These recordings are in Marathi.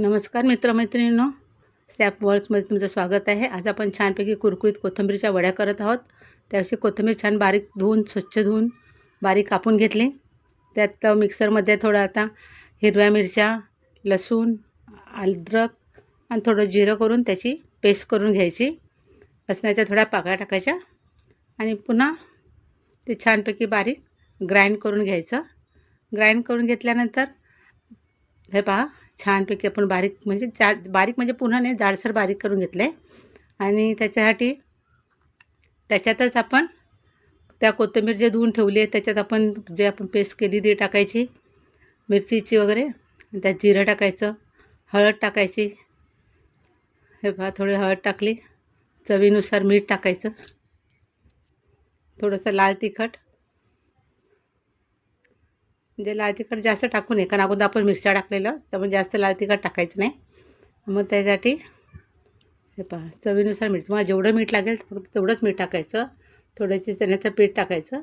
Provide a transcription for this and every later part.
नमस्कार मित्रमैत्रिणींनो. स्टॅप वर्ल्ड्समध्ये तुमचं स्वागत आहे. आज आपण छानपैकी कुरकुरीत कोथिंबीरच्या वड्या करत आहोत. त्याशी कोथिंबीर छान बारीक धुवून स्वच्छ धुवून बारीक कापून घेतली. त्यात मिक्सरमध्ये थोडं आता हिरव्या मिरच्या लसूण अद्रक आणि थोडं जिरं करून त्याची पेस्ट करून घ्यायची. लसणाच्या थोड्या पाकळ्या टाकायच्या आणि पुन्हा ते छानपैकी बारीक ग्राइंड करून घ्यायचं. ग्राइंड करून घेतल्यानंतर हे पहा छानपैकी आपण बारीक म्हणजे जा बारीक म्हणजे पुन्हा नाही जाडसर बारीक करून घेतलं आहे आणि त्याच्यासाठी त्याच्यातच आपण त्या कोथिंबीर जे धुवून ठेवली आहे त्याच्यात आपण जे आपण पेस्ट केली ती टाकायची. मिरचीची वगैरे त्यात जिरं टाकायचं हळद टाकायची. हे पहा थोडी हळद टाकली. चवीनुसार मीठ टाकायचं. थोडंसं लाल तिखट. म्हणजे लाल तिखट जास्त टाकू नये कारण अगोदर आपण मिरच्या टाकलेलं त्यामुळे जास्त लाल तिखट टाकायचं नाही. मग त्यासाठी हे पहा चवीनुसार मीठ. तुम्हाला जेवढं मीठ लागेल फक्त तेवढंच मीठ टाकायचं. थोडंशी चण्याचं पीठ टाकायचं.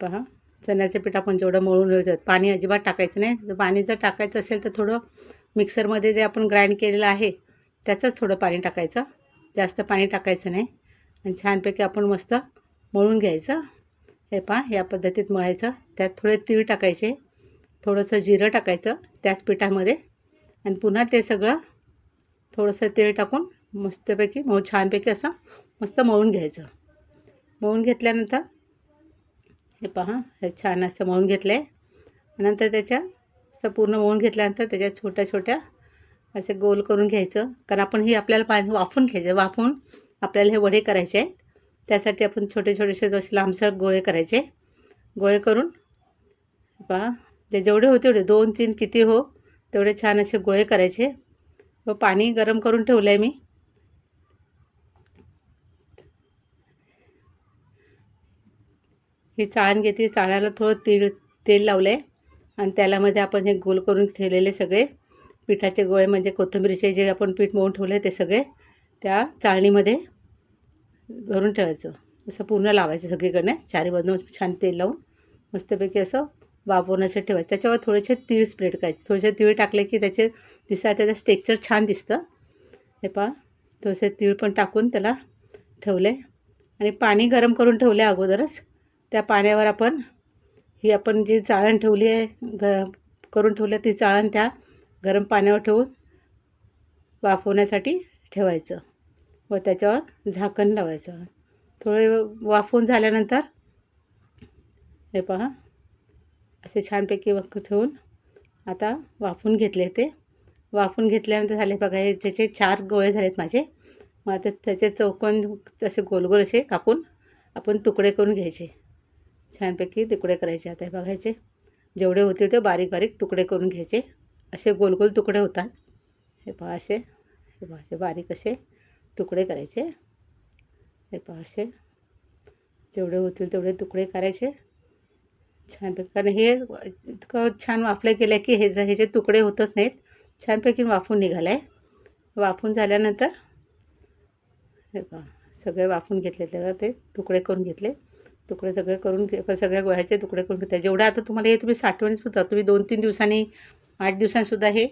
पहा चण्याचं पीठ आपण जेवढं मळून ठेवतो पाणी अजिबात टाकायचं नाही. जर पाणी जर टाकायचं असेल तर थोडं मिक्सरमध्ये जे आपण ग्राइंड केलेलं आहे त्याचंच थोडं पाणी टाकायचं. जास्त पाणी टाकायचं नाही. आणि छानपैकी आपण मस्त मळून घ्यायचं. हे पहा या पद्धतीत मळायचं. त्यात थोडे तीळ टाकायचे थोडंसं जिरं टाकायचं त्याच पिठामध्ये. आणि पुन्हा ते सगळं थोडंसं तेल टाकून मस्तपैकी मऊ छानपैकी असं मस्त मळून घ्यायचं. मळून घेतल्यानंतर हे पहा हे छान असं मळून घेतलं आहे नंतर त्याच्या असं पूर्ण मळून घेतल्यानंतर त्याच्या छोट्या छोट्या असे गोल करून घ्यायचं. कारण आपण ही आपल्याला पाणी वाफून घ्यायचं. वाफून आपल्याला हे वडे करायचे आहे त्यासाठी आपण छोटे छोटेसे जसे लांबसर गोळे करायचे. गोळे करून पहा जे जेवढे होते तेवढे दोन तीन किती हो तेवढे छान असे गोळे करायचे. व पाणी गरम करून ठेवलं आहे मी. ही चाळण घेते चाळ्याला थोडं तीळ तेल लावलं आहे आणि त्यालामध्ये आपण हे गोल करून ठेवलेले सगळे पिठाचे गोळे म्हणजे कोथिंबीरीचे जे आपण पीठ मळून ठेवले ते सगळे त्या चाळणीमध्ये. भरून ठेवायचं. असं पूर्ण लावायचं सगळीकडनं. चारी बाजून छान तेल लावून मस्तपैकी असं वापरण्यासाठी ठेवायचं. त्याच्यावर थोडेसे तीळ स्प्रेड करायचे. थोडेसे तीळ टाकले की त्याचे दिसा त्याचं स्टेक्चर छान दिसतं. हे पहा. थोडेसे तीळ पण टाकून त्याला ठेवले. आणि पाणी गरम करून ठेवले अगोदरच. त्या पाण्यावर आपण ही आपण जी चाळण ठेवली आहे ग करून ठेवली ती चाळण त्या गरम पाण्यावर ठेवून वाफवण्यासाठी ठेवायचं. व त्याच्यावर झाकण लावायचं. थोडे वाफवून झाल्यानंतर हे पहा असे छानपैकी वक ठेवून आता वाफून घेतले ते. वाफून घेतल्यानंतर झाले बघा हे त्याचे चार गोळे झालेत माझे मग आता त्याचे चौकोन असे गोल गोल असे कापून आपण तुकडे करून घ्यायचे. छानपैकी तुकडे करायचे. आता हे बघायचे जेवढे होते ते बारीक बारीक तुकडे करून घ्यायचे. असे गोल गोल तुकडे होतात. हे पहा असे हे पहा असे बारीक असे तुकडे करायचे. हे पहा असे. जेवढे होतील तेवढे तुकडे करायचे. छानपैकी कारण हे इतकं छान वाफलं गेलं की हे जे ह्याचे तुकडे होतच नाहीत छानपैकी वाफून निघालं. आहे वाफून झाल्यानंतर हे पहा सगळे वाफून घेतले तेव्हा ते तुकडे करून घेतले. तुकडे सगळे करून घे सगळ्या गोळ्याचे तुकडे करून घेतले. जेवढं आता तुम्हाला हे तुम्ही साठवण सुद्धा तुम्ही दोन तीन दिवसांनी आठ दिवसांसुद्धा हे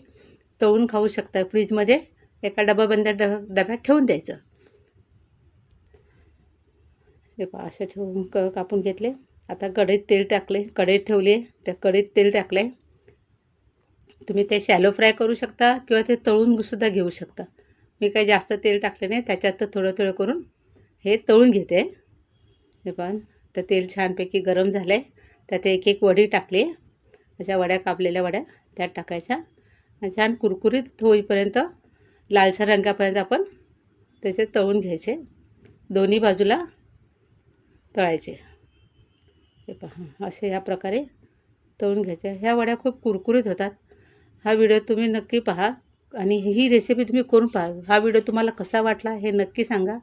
तळून खाऊ शकता फ्रीजमध्ये. एका डबाबंद ड डब्यात ठेवून द्यायचं. हे पहा असं ठेवून क कापून घेतले. आता कढईत तेल टाकले कढईत ठेवले त्या कढईत तेल टाकले तुम्ही ते शॅलो फ्राय करू शकता किंवा ते तळून सुद्धा घेऊ शकता. मी काही जास्त तेल टाकले नाही त्याच्यात थोडं थोडं करून हे तळून घेते. हे पण तर तेल छानपैकी गरम झालं आहे त्यात एक एक वडी टाकली. अशा वड्या कापलेल्या वड्या त्यात टाकायच्या. छान कुरकुरीत होईपर्यंत लालसर रंगापर्यंत आपण त्याचे तळून घ्यायचे. दोन्ही बाजूला तळायचे. हे पहा असे ह्या प्रकारे तळून घ्यायचे. ह्या वड्या खूप कुरकुरीत होतात. हा व्हिडिओ तुम्ही नक्की पहा आणि ही रेसिपी तुम्ही करून पहा. हा व्हिडिओ तुम्हाला कसा वाटला हे नक्की सांगा.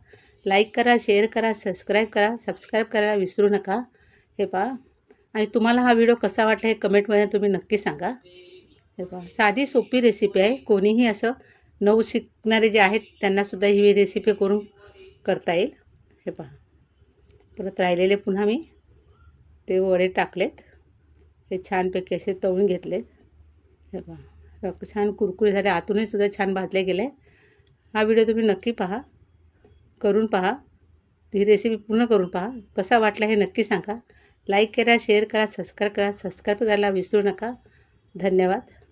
लाईक करा शेअर करा सबस्क्राईब करा. सबस्क्राईब करायला विसरू नका. हे पहा. आणि तुम्हाला हा व्हिडिओ कसा वाटला हे कमेंटमध्ये तुम्ही नक्की सांगा. हे पहा. साधी सोपी रेसिपी आहे. कोणीही असं नऊ शिकणारे जे आहेत त्यांनासुद्धा ही रेसिपी करून करता येईल. हे पहा. परत राहिलेले पुन्हा मी ते वडे टाकलेत. हे छानपैकी असे तळून घेतलेत. हे पहा. छान कुरकुरे झाले. आतूनही सुद्धा छान भाजले गेले. हा व्हिडिओ तुम्ही नक्की पहा. करून पहा. ही रेसिपी पूर्ण करून पहा. कसा वाटला हे नक्की सांगा. लाईक करा शेअर करा सबस्क्राईब करा. सबस्क्राईब करायला विसरू नका. धन्यवाद.